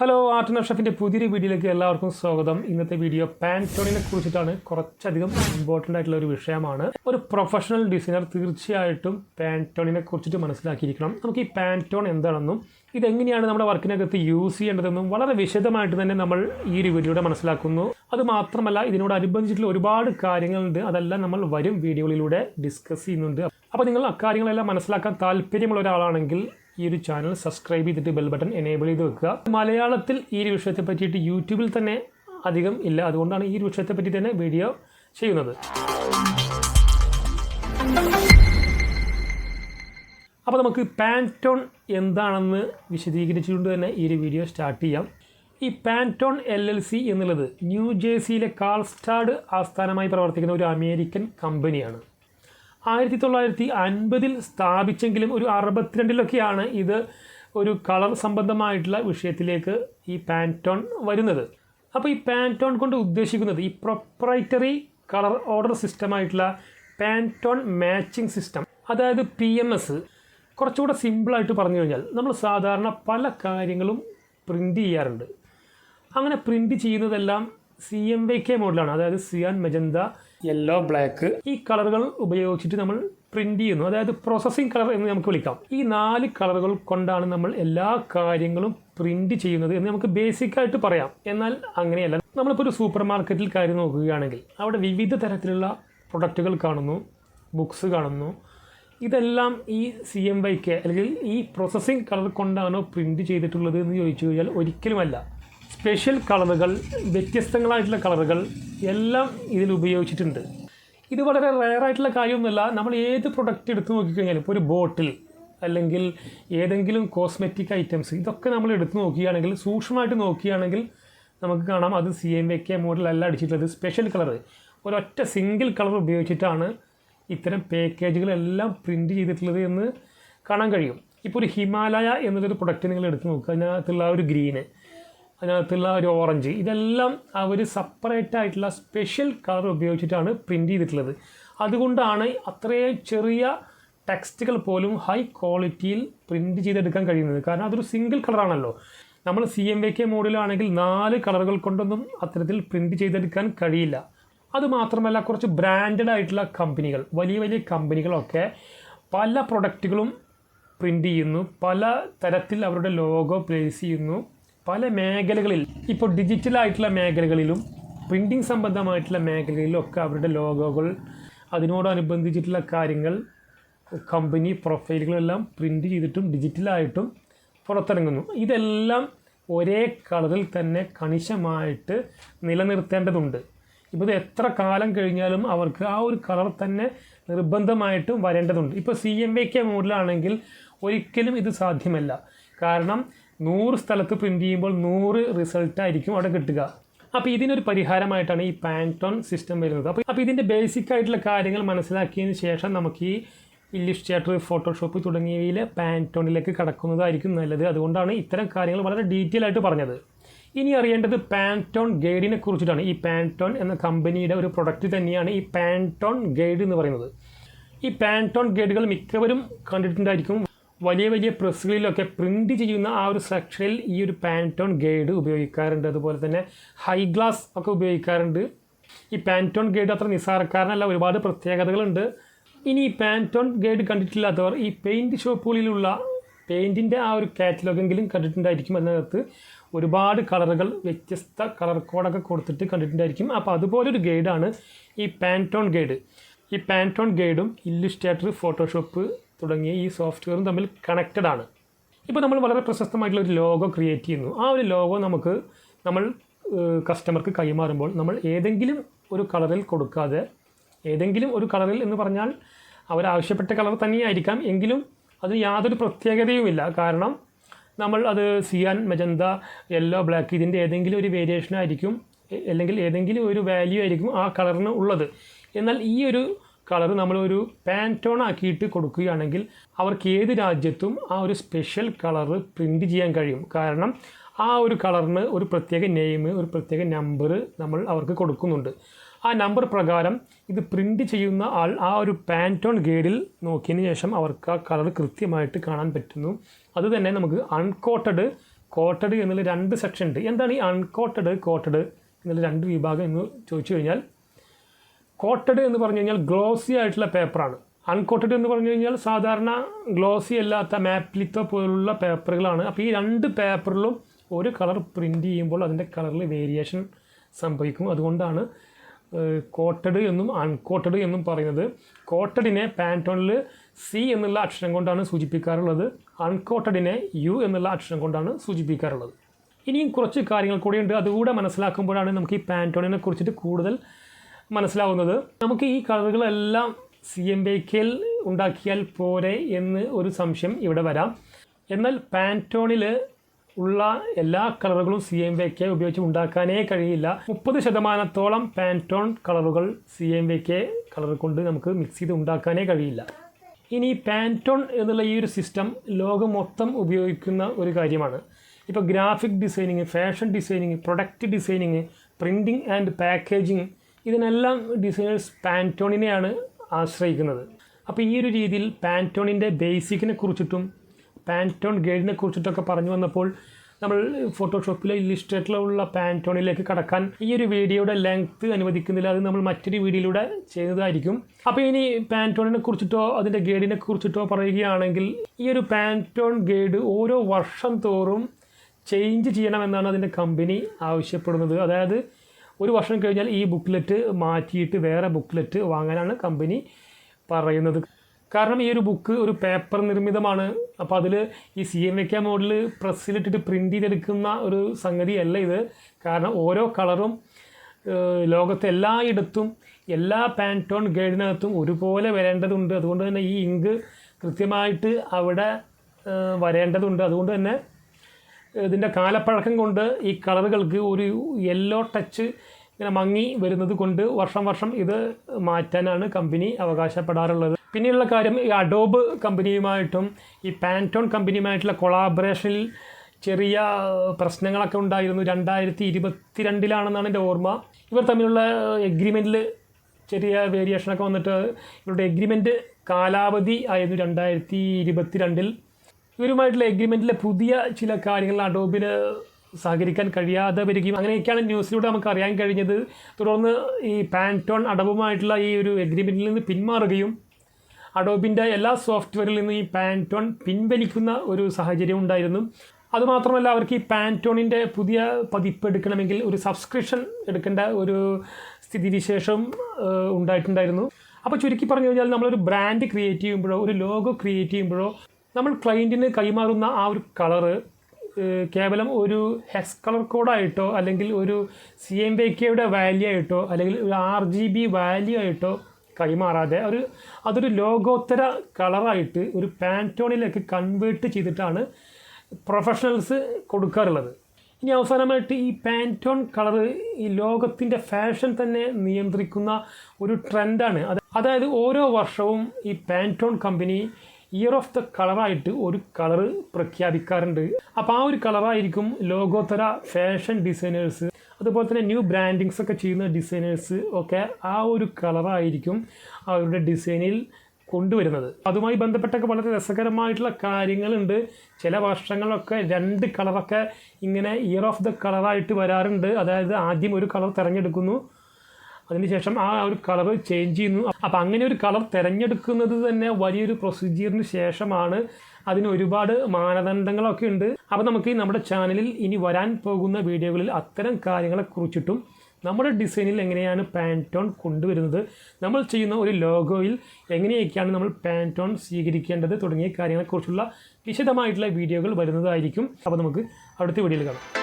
Hello art and ഷെഫിന്റെ പുതിയൊരു വീഡിയോയിലേക്ക് എല്ലാവർക്കും സ്വാഗതം. ഇന്നത്തെ വീഡിയോ പാന്റോണിനെ കുറിച്ചിട്ടാണ്. കുറച്ചധികം ഇമ്പോർട്ടന്റ് ആയിട്ടുള്ള ഒരു വിഷയമാണ്. ഒരു പ്രൊഫഷണൽ ഡിസൈനർ തീർച്ചയായിട്ടും പാന്റോണിനെ കുറിച്ചിട്ട് മനസ്സിലാക്കിയിരിക്കണം. നമുക്ക് ഈ പാന്റോൺ എന്താണെന്നും ഇതെങ്ങനെയാണ് നമ്മുടെ വർക്കിനകത്ത് യൂസ് ചെയ്യേണ്ടതെന്നും വളരെ വിശദമായിട്ട് തന്നെ നമ്മൾ ഈ ഒരു വീഡിയോയുടെ മനസ്സിലാക്കുന്നു. അത് മാത്രമല്ല ഇതിനോടനുബന്ധിച്ചിട്ടുള്ള ഒരുപാട് കാര്യങ്ങളുണ്ട്. അതെല്ലാം നമ്മൾ വരും വീഡിയോകളിലൂടെ ഡിസ്കസ് ചെയ്യുന്നുണ്ട്. അപ്പോൾ നിങ്ങൾ അക്കാര്യങ്ങളെല്ലാം മനസ്സിലാക്കാൻ താല്പര്യമുള്ള ഒരാളാണെങ്കിൽ ഈ ഒരു ചാനൽ സബ്സ്ക്രൈബ് ചെയ്തിട്ട് ബെൽ ബട്ടൺ എനേബിൾ ചെയ്ത് വെക്കുക. മലയാളത്തിൽ ഈ ഒരു വിഷയത്തെ പറ്റിയിട്ട് യൂട്യൂബിൽ തന്നെ അധികം ഇല്ല. അതുകൊണ്ടാണ് ഈ ഒരു വിഷയത്തെ പറ്റി തന്നെ വീഡിയോ ചെയ്യുന്നത്. അപ്പോൾ നമുക്ക് പാന്റോൺ എന്താണെന്ന് വിശദീകരിച്ചുകൊണ്ട് തന്നെ ഈ ഒരു വീഡിയോ സ്റ്റാർട്ട് ചെയ്യാം. ഈ പാന്റോൺ എൽ എൽ സി എന്നുള്ളത് ന്യൂ ജേഴ്സിയിലെ കാൾസ്റ്റാഡ് ആസ്ഥാനമായി പ്രവർത്തിക്കുന്ന ഒരു അമേരിക്കൻ കമ്പനിയാണ് ആയിരത്തി തൊള്ളായിരത്തി അൻപതിൽ സ്ഥാപിച്ചെങ്കിലും ഒരു അറുപത്തിരണ്ടിലൊക്കെയാണ് ഇത് ഒരു കളർ സംബന്ധമായിട്ടുള്ള വിഷയത്തിലേക്ക് ഈ പാന്റോൺ വരുന്നത്. അപ്പോൾ ഈ പാന്റോൺ കൊണ്ട് ഉദ്ദേശിക്കുന്നത് ഈ പ്രൊപ്രൈറ്ററി കളർ ഓർഡർ സിസ്റ്റമായിട്ടുള്ള പാന്റോൺ മാച്ചിങ് സിസ്റ്റം അതായത് പി എം എസ് കുറച്ചുകൂടെ സിമ്പിളായിട്ട് പറഞ്ഞു കഴിഞ്ഞാൽ നമ്മൾ സാധാരണ പല കാര്യങ്ങളും പ്രിന്റ് ചെയ്യാറുണ്ട്. അങ്ങനെ പ്രിന്റ് ചെയ്യുന്നതെല്ലാം സി എം വൈ കെ മോഡലാണ് അതായത് സിയാൻ മെജന്ത യെല്ലോ ബ്ലാക്ക് ഈ കളറുകൾ ഉപയോഗിച്ചിട്ട് നമ്മൾ പ്രിന്റ് ചെയ്യുന്നു. അതായത് പ്രോസസ്സിംഗ് കളർ എന്ന് നമുക്ക് വിളിക്കാം. ഈ നാല് കളറുകൾ കൊണ്ടാണ് നമ്മൾ എല്ലാ കാര്യങ്ങളും പ്രിന്റ് ചെയ്യുന്നത് എന്ന് നമുക്ക് ബേസിക് ആയിട്ട് പറയാം. എന്നാൽ അങ്ങനെയല്ല. നമ്മളിപ്പോൾ ഒരു സൂപ്പർ മാർക്കറ്റിൽ കാര്യം നോക്കുകയാണെങ്കിൽ അവിടെ വിവിധ തരത്തിലുള്ള പ്രൊഡക്റ്റുകൾ കാണുന്നു ബുക്സ് കാണുന്നു. ഇതെല്ലാം ഈ സി എം വൈ കെ അല്ലെങ്കിൽ ഈ പ്രോസസ്സിംഗ് കളർ കൊണ്ടാണോ പ്രിന്റ് ചെയ്തിട്ടുള്ളത് എന്ന് ചോദിച്ചു കഴിഞ്ഞാൽ ഒരിക്കലുമല്ല. സ്പെഷ്യൽ കളറുകൾ വ്യത്യസ്തങ്ങളായിട്ടുള്ള കളറുകൾ എല്ലാം ഇതിൽ ഉപയോഗിച്ചിട്ടുണ്ട്. ഇത് വളരെ റയറായിട്ടുള്ള കാര്യമൊന്നുമല്ല. നമ്മൾ ഏത് പ്രൊഡക്റ്റ് എടുത്ത് നോക്കിക്കഴിഞ്ഞാലും ഇപ്പോൾ ഒരു ബോട്ടിൽ അല്ലെങ്കിൽ ഏതെങ്കിലും കോസ്മെറ്റിക് ഐറ്റംസ് ഇതൊക്കെ നമ്മൾ എടുത്ത് നോക്കുകയാണെങ്കിൽ സൂക്ഷ്മമായിട്ട് നോക്കുകയാണെങ്കിൽ നമുക്ക് കാണാം അത് സി എം വി കെ മോഡലല്ല അടിച്ചിട്ടുള്ളത്. സ്പെഷ്യൽ കളർ ഒരൊറ്റ സിംഗിൾ കളർ ഉപയോഗിച്ചിട്ടാണ് ഇത്തരം പാക്കേജുകളെല്ലാം പ്രിന്റ് ചെയ്തിട്ടുള്ളത് എന്ന് കാണാൻ കഴിയും. ഇപ്പോൾ ഒരു ഹിമാലയ എന്നൊരു പ്രൊഡക്റ്റ് നിങ്ങൾ എടുത്ത് നോക്കുക. അതിനകത്തുള്ള ആ ഒരു ഗ്രീന് അതിനകത്തുള്ള ഒരു ഓറഞ്ച്. ഇതെല്ലാം അവർ സെപ്പറേറ്റ് ആയിട്ടുള്ള സ്പെഷ്യൽ കളർ ഉപയോഗിച്ചിട്ടാണ് പ്രിന്റ് ചെയ്തിട്ടുള്ളത്. അതുകൊണ്ടാണ് അത്രയും ചെറിയ ടെക്സ്റ്റുകൾ പോലും ഹൈ ക്വാളിറ്റിയിൽ പ്രിന്റ് ചെയ്തെടുക്കാൻ കഴിയുന്നത്. കാരണം അതൊരു സിംഗിൾ കളറാണല്ലോ നമ്മൾ സി എം വി കെ മോഡിലാണെങ്കിൽ നാല് കളറുകൾ കൊണ്ടൊന്നും അത്തരത്തിൽ പ്രിന്റ് ചെയ്തെടുക്കാൻ കഴിയില്ല. അതുമാത്രമല്ല കുറച്ച് ബ്രാൻഡഡ് ആയിട്ടുള്ള കമ്പനികൾ വലിയ വലിയ കമ്പനികളൊക്കെ പല പ്രൊഡക്റ്റുകളും പ്രിന്റ് ചെയ്യുന്നു. പല തരത്തിൽ അവരുടെ ലോഗോ പ്ലേസ് ചെയ്യുന്നു. പല മേഖലകളിൽ ഇപ്പോൾ ഡിജിറ്റൽ ആയിട്ടുള്ള മേഖലകളിലും പ്രിന്റിങ് സംബന്ധമായിട്ടുള്ള മേഖലകളിലും ഒക്കെ അവരുടെ ലോഗോകൾ അതിനോടനുബന്ധിച്ചിട്ടുള്ള കാര്യങ്ങൾ കമ്പനി പ്രൊഫൈലുകളെല്ലാം പ്രിന്റ് ചെയ്തിട്ടും ഡിജിറ്റലായിട്ടും പുറത്തിറങ്ങുന്നു. ഇതെല്ലാം ഒരേ കളറിൽ തന്നെ കണിശമായിട്ട് നിലനിർത്തേണ്ടതുണ്ട്. ഇപ്പോൾ ഇത് എത്ര കാലം കഴിഞ്ഞാലും അവർക്ക് ആ ഒരു കളർ തന്നെ നിർബന്ധമായിട്ടും വരേണ്ടതുണ്ട്. ഇപ്പോൾ സി എം വൈ കെ മോഡലാണെങ്കിൽ ഒരിക്കലും ഇത് സാധ്യമല്ല. കാരണം നൂറ് സ്ഥലത്ത് പ്രിന്റ് ചെയ്യുമ്പോൾ നൂറ് റിസൾട്ടായിരിക്കും അവിടെ കിട്ടുക. അപ്പോൾ ഇതിനൊരു പരിഹാരമായിട്ടാണ് ഈ പാന്റോൺ സിസ്റ്റം വരുന്നത്. അപ്പോൾ അപ്പോൾ ഇതിന്റെ ബേസിക് ആയിട്ടുള്ള കാര്യങ്ങൾ മനസ്സിലാക്കിയതിന് ശേഷം നമുക്ക് ഈ ഇല്ലിസ്ട്രേറ്റർ ഫോട്ടോഷോപ്പ് തുടങ്ങിയവയിൽ പാന്റോണിലേക്ക് കടക്കുന്നതായിരിക്കും നല്ലത്. അതുകൊണ്ടാണ് ഇത്തരം കാര്യങ്ങൾ വളരെ ഡീറ്റെയിൽ ആയിട്ട് പറഞ്ഞത്. ഇനി അറിയേണ്ടത് പാന്റോൺ ഗൈഡിനെ കുറിച്ചിട്ടാണ്. ഈ പാന്റോൺ എന്ന കമ്പനിയുടെ ഒരു പ്രൊഡക്റ്റ് തന്നെയാണ് ഈ പാന്റോൺ ഗൈഡ് എന്ന് പറയുന്നത്. ഈ പാന്റോൺ ഗൈഡുകൾ മിക്കവരും കണ്ടിട്ടുണ്ടായിരിക്കും. വലിയ വലിയ പ്രസ്സുകളിലൊക്കെ പ്രിന്റ് ചെയ്യുന്ന ആ ഒരു സെക്ഷനിൽ ഈ ഒരു പാന്റോൺ ഗൈഡ് ഉപയോഗിക്കാറുണ്ട്. അതുപോലെ തന്നെ ഹൈ ഗ്ലാസ് ഒക്കെ ഉപയോഗിക്കാറുണ്ട്. ഈ പാന്റോൺ ഗൈഡ് അത്ര നിസ്സാരക്കാരനല്ല ഒരുപാട് പ്രത്യേകതകളുണ്ട്. ഇനി ഈ പാന്റോൺ ഗൈഡ് കണ്ടിട്ടില്ലാത്തവർ ഈ പെയിന്റ് ഷോപ്പുകളിലുള്ള പെയിന്റിന്റെ ആ ഒരു കാറ്റലോഗെങ്കിലും കണ്ടിട്ടുണ്ടായിരിക്കും അതിനകത്ത് ഒരുപാട് കളറുകൾ വ്യത്യസ്ത കളർ കോഡൊക്കെ കൊടുത്തിട്ട് കണ്ടിട്ടുണ്ടായിരിക്കും. അപ്പോൾ അതുപോലൊരു ഗൈഡാണ് ഈ പാന്റോൺ ഗൈഡ് ഈ പാന്റോൺ ഗൈഡും ഇല്ലുസ്ട്രേറ്റർ ഫോട്ടോഷോപ്പ് തുടങ്ങിയ ഈ സോഫ്റ്റ്വെയറും തമ്മിൽ കണക്റ്റഡ് ആണ്. ഇപ്പോൾ നമ്മൾ വളരെ പ്രശസ്തമായിട്ടുള്ള ഒരു ലോഗോ ക്രിയേറ്റ് ചെയ്യുന്നു. ആ ഒരു ലോഗോ നമുക്ക് നമ്മൾ കസ്റ്റമർക്ക് കൈമാറുമ്പോൾ നമ്മൾ ഏതെങ്കിലും ഒരു കളറിൽ കൊടുക്കാതെ ഏതെങ്കിലും ഒരു കളറിൽ എന്ന് പറഞ്ഞാൽ അവരാവശ്യപ്പെട്ട കളർ തന്നെയായിരിക്കാം. എങ്കിലും അതിന് യാതൊരു പ്രത്യേകതയുമില്ല. കാരണം നമ്മൾ അത് സിയാൻ മജന്ത യെല്ലോ ബ്ലാക്ക് ഇതിന്റെ ഏതെങ്കിലും ഒരു വേരിയേഷനായിരിക്കും അല്ലെങ്കിൽ ഏതെങ്കിലും ഒരു വാല്യൂ ആയിരിക്കും ആ കളറിന് ഉള്ളത്. എന്നാൽ ഈ ഒരു കളർ നമ്മളൊരു പാന്റോൺ ആക്കിയിട്ട് കൊടുക്കുകയാണെങ്കിൽ അവർക്ക് ഏത് രാജ്യത്തും ആ ഒരു സ്പെഷ്യൽ കളർ പ്രിന്റ് ചെയ്യാൻ കഴിയും. കാരണം ആ ഒരു കളറിന് ഒരു പ്രത്യേക നെയിം ഒരു പ്രത്യേക നമ്പർ നമ്മൾ അവർക്ക് കൊടുക്കുന്നുണ്ട്. ആ നമ്പർ പ്രകാരം ഇത് പ്രിന്റ് ചെയ്യുന്ന ആൾ ആ ഒരു പാന്റോൺ ഗൈഡിൽ നോക്കിയതിന് ശേഷം അവർക്ക് ആ കളർ കൃത്യമായിട്ട് കാണാൻ പറ്റുന്നു. അതുതന്നെ നമുക്ക് അൺകോട്ടഡ് കോട്ടഡ് എന്നുള്ള രണ്ട് സെക്ഷൻ ഉണ്ട്. എന്താണ് ഈ അൺകോട്ടഡ് കോട്ടഡ് എന്നുള്ള രണ്ട് വിഭാഗം എന്ന് ചോദിച്ചു കഴിഞ്ഞാൽ കോട്ടഡ് എന്ന് പറഞ്ഞു കഴിഞ്ഞാൽ ഗ്ലോസി ആയിട്ടുള്ള പേപ്പറാണ്. അൺകോട്ടഡ് എന്ന് പറഞ്ഞു കഴിഞ്ഞാൽ സാധാരണ ഗ്ലോസി അല്ലാത്ത മാപ്ലിത്തോ പോലുള്ള പേപ്പറുകളാണ്. അപ്പോൾ ഈ രണ്ട് പേപ്പറിലും ഒരു കളർ പ്രിന്റ് ചെയ്യുമ്പോൾ അതിന്റെ കളറിൽ വേരിയേഷൻ സംഭവിക്കും. അതുകൊണ്ടാണ് കോട്ടഡ് എന്നും അൺകോട്ടഡ് എന്നും പറയുന്നത്. കോട്ടഡിനെ പാന്റോണിൽ സി എന്നുള്ള അക്ഷരം കൊണ്ടാണ് സൂചിപ്പിക്കാറുള്ളത്. അൺകോട്ടഡിനെ യു എന്നുള്ള അക്ഷരം കൊണ്ടാണ് സൂചിപ്പിക്കാറുള്ളത്. ഇനിയും കുറച്ച് കാര്യങ്ങൾ കൂടിയുണ്ട്. അതുകൂടെ മനസ്സിലാക്കുമ്പോഴാണ് നമുക്ക് ഈ പാന്റോണിനെ കുറിച്ചിട്ട് കൂടുതൽ മനസ്സിലാവുന്നത്. നമുക്ക് ഈ കളറുകളെല്ലാം സി എം ബേക്കയിൽ ഉണ്ടാക്കിയാൽ പോരെ എന്ന് ഒരു സംശയം ഇവിടെ വരാം. എന്നാൽ പാന്റോണിൽ ഉള്ള എല്ലാ കളറുകളും സി എം കെ ഉപയോഗിച്ച് ഉണ്ടാക്കാനേ കഴിയില്ല. മുപ്പത് ശതമാനത്തോളം പാന്റോൺ കളറുകൾ സി എം കെ കളർ കൊണ്ട് നമുക്ക് മിക്സ് ചെയ്ത് ഉണ്ടാക്കാനേ കഴിയില്ല. ഇനി പാന്റോൺ എന്നുള്ള ഈ ഒരു സിസ്റ്റം ലോകം മൊത്തം ഉപയോഗിക്കുന്ന ഒരു കാര്യമാണ്. ഇപ്പോൾ graphic designing fashion designing product designing printing and packaging designers designers പാന്റോണിനെയാണ് ആശ്രയിക്കുന്നത്. അപ്പോൾ ഈ ഒരു രീതിയിൽ പാന്റോണിന്റെ ബേസിക്കിനെ കുറിച്ചിട്ടും പാന്റോൺ ഗൈഡിനെ കുറിച്ചിട്ടൊക്കെ പറഞ്ഞു വന്നപ്പോൾ നമ്മൾ ഫോട്ടോഷോപ്പിലെ ഇല്ലിസ്ട്രേറ്ററിലുള്ള പാന്റോണിലേക്ക് കടക്കാൻ ഈ ഒരു വീഡിയോയുടെ ലെങ്ത് അനുവദിക്കുന്നില്ല. അത് നമ്മൾ മറ്റൊരു വീഡിയോയിലൂടെ ചെയ്തതായിരിക്കും. അപ്പോൾ ഇനി പാന്റോണിനെ കുറിച്ചിട്ടോ അതിന്റെ ഗൈഡിനെ കുറിച്ചിട്ടോ പറയുകയാണെങ്കിൽ ഈ ഒരു പാന്റോൺ ഗൈഡ് ഓരോ വർഷം തോറും ചേഞ്ച് ചെയ്യണമെന്നാണ് അതിന്റെ കമ്പനി ആവശ്യപ്പെടുന്നത്. അതായത് ഒരു വർഷം കഴിഞ്ഞാൽ ഈ ബുക്ക്ലെറ്റ് മാറ്റിയിട്ട് വേറെ ബുക്ക്ലെറ്റ് വാങ്ങാനാണ് കമ്പനി പറയുന്നത്. കാരണം ഈ ഒരു ബുക്ക് ഒരു പേപ്പർ നിർമ്മിതമാണ്. അപ്പോൾ അതിൽ ഈ C M Y K model പ്രസ്സിലിട്ടിട്ട് print ചെയ്തെടുക്കുന്ന ഒരു സംഗതിയല്ല ഇത്. കാരണം ഓരോ കളറും ലോകത്തെ എല്ലായിടത്തും എല്ലാ പാന്റോൺ ഗൈഡിനകത്തും ഒരുപോലെ വരേണ്ടതുണ്ട്. അതുകൊണ്ട് തന്നെ ഈ ഇങ്ക് കൃത്യമായിട്ട് അവിടെ വരേണ്ടതുണ്ട്. അതുകൊണ്ട് തന്നെ ഇതിന്റെ കാലപ്പഴക്കം കൊണ്ട് ഈ കളറുകൾക്ക് ഒരു യെല്ലോ ടച്ച് ഇങ്ങനെ മങ്ങി വരുന്നത് കൊണ്ട് വർഷം വർഷം ഇത് മാറ്റാനാണ് കമ്പനി അവകാശപ്പെടാറുള്ളത്. പിന്നെയുള്ള കാര്യം ഈ അഡോബ് കമ്പനിയുമായിട്ടും ഈ പാന്റോൺ കമ്പനിയുമായിട്ടുള്ള കൊളാബറേഷനിൽ ചെറിയ പ്രശ്നങ്ങളൊക്കെ ഉണ്ടായിരുന്നു. രണ്ടായിരത്തി ഇരുപത്തി രണ്ടിലാണെന്നാണ് എന്റെ ഓർമ്മ. ഇവർ തമ്മിലുള്ള എഗ്രിമെന്റിൽ ചെറിയ വേരിയേഷനൊക്കെ വന്നിട്ട് ഇവരുടെ എഗ്രിമെന്റ് കാലാവധി ആയിരുന്നു രണ്ടായിരത്തി ഇരുപത്തി രണ്ടിൽ ഇവരുമായിട്ടുള്ള എഗ്രിമെന്റിലെ പുതിയ ചില കാര്യങ്ങൾ അഡോബിന് സഹകരിക്കാൻ കഴിയാതെ വരികയും അങ്ങനെയൊക്കെയാണ് ന്യൂസിലൂടെ നമുക്ക് അറിയാൻ കഴിഞ്ഞത്. തുടർന്ന് ഈ പാന്റോൺ അഡോബുമായിട്ടുള്ള ഈ ഒരു എഗ്രിമെന്റിൽ നിന്ന് പിന്മാറുകയും അഡോബിന്റെ എല്ലാ സോഫ്റ്റ്വെയറിൽ നിന്നും ഈ പാന്റോൺ പിൻവലിക്കുന്ന ഒരു സാഹചര്യം ഉണ്ടായിരുന്നു. അതുമാത്രമല്ല അവർക്ക് ഈ പാന്റോണിന്റെ പുതിയ പതിപ്പ് എടുക്കണമെങ്കിൽ ഒരു സബ്സ്ക്രിപ്ഷൻ എടുക്കേണ്ട ഒരു സ്ഥിതിവിശേഷം ഉണ്ടായിട്ടുണ്ടായിരുന്നു. അപ്പോൾ ചുരുക്കി പറഞ്ഞു കഴിഞ്ഞാൽ നമ്മളൊരു ബ്രാൻഡ് ക്രിയേറ്റ് ചെയ്യുമ്പോഴോ ഒരു ലോഗോ ക്രിയേറ്റ് ചെയ്യുമ്പോഴോ നമ്മൾ ക്ലയന്റിന് കൈമാറുന്ന ആ ഒരു കളറ് കേവലം ഒരു ഹെക്സ് കളർ കോഡായിട്ടോ അല്ലെങ്കിൽ ഒരു സി എം ബി കെയുടെ വാല്യൂ ആയിട്ടോ അല്ലെങ്കിൽ ഒരു ആർ ജി ബി വാല്യൂ ആയിട്ടോ കൈമാറാതെ ഒരു അതൊരു ലോകോത്തര കളറായിട്ട് ഒരു പാന്റോണിലേക്ക് കൺവേർട്ട് ചെയ്തിട്ടാണ് പ്രൊഫഷണൽസ് കൊടുക്കാറുള്ളത്. ഇനി അവസാനമായിട്ട് ഈ പാന്റോൺ കളർ ഈ ലോകത്തിന്റെ ഫാഷൻ തന്നെ നിയന്ത്രിക്കുന്ന ഒരു ട്രെൻഡാണ് അതായത് ഓരോ വർഷവും ഈ Pantone company year of the കളറായിട്ട് ഒരു കളർ പ്രഖ്യാപിക്കാറുണ്ട്. അപ്പോൾ ആ ഒരു കളറായിരിക്കും ലോകോത്തര ഫാഷൻ ഡിസൈനേഴ്സ് അതുപോലെ തന്നെ ന്യൂ ബ്രാൻഡിങ്സ് ഒക്കെ ചെയ്യുന്ന ഡിസൈനേഴ്സ് ഒക്കെ ആ ഒരു കളറായിരിക്കും അവരുടെ ഡിസൈനിൽ കൊണ്ടുവരുന്നത്. അതുമായി ബന്ധപ്പെട്ടൊക്കെ വളരെ രസകരമായിട്ടുള്ള കാര്യങ്ങളുണ്ട്. ചില വർഷങ്ങളൊക്കെ രണ്ട് കളറൊക്കെ ഇങ്ങനെ ഇയർ ഓഫ് ദ കളറായിട്ട് വരാറുണ്ട്. അതായത് ആദ്യം ഒരു കളർ തിരഞ്ഞെടുക്കുന്നു അതിനുശേഷം ആ ഒരു കളർ ചേഞ്ച് ചെയ്യുന്നു. അപ്പം അങ്ങനെ ഒരു കളർ തിരഞ്ഞെടുക്കുന്നത് തന്നെ വലിയൊരു പ്രൊസീജിയറിന് ശേഷമാണ്. അതിന് ഒരുപാട് മാനദണ്ഡങ്ങളൊക്കെ ഉണ്ട്. അപ്പോൾ നമുക്ക് നമ്മുടെ ചാനലിൽ ഇനി വരാൻ പോകുന്ന വീഡിയോകളിൽ അത്തരം കാര്യങ്ങളെ കുറിച്ചിട്ടും നമ്മുടെ ഡിസൈനിൽ എങ്ങനെയാണ് പാന്റോൺ കൊണ്ടുവരുന്നത് നമ്മൾ ചെയ്യുന്ന ഒരു ലോഗോയിൽ എങ്ങനെയൊക്കെയാണ് നമ്മൾ പാന്റോൺ സ്വീകരിക്കേണ്ടത് തുടങ്ങിയ കാര്യങ്ങളെക്കുറിച്ചുള്ള വിശദമായിട്ടുള്ള വീഡിയോകൾ വരുന്നതായിരിക്കും. അപ്പോൾ നമുക്ക് അടുത്ത വീഡിയോയിൽ കാണാം.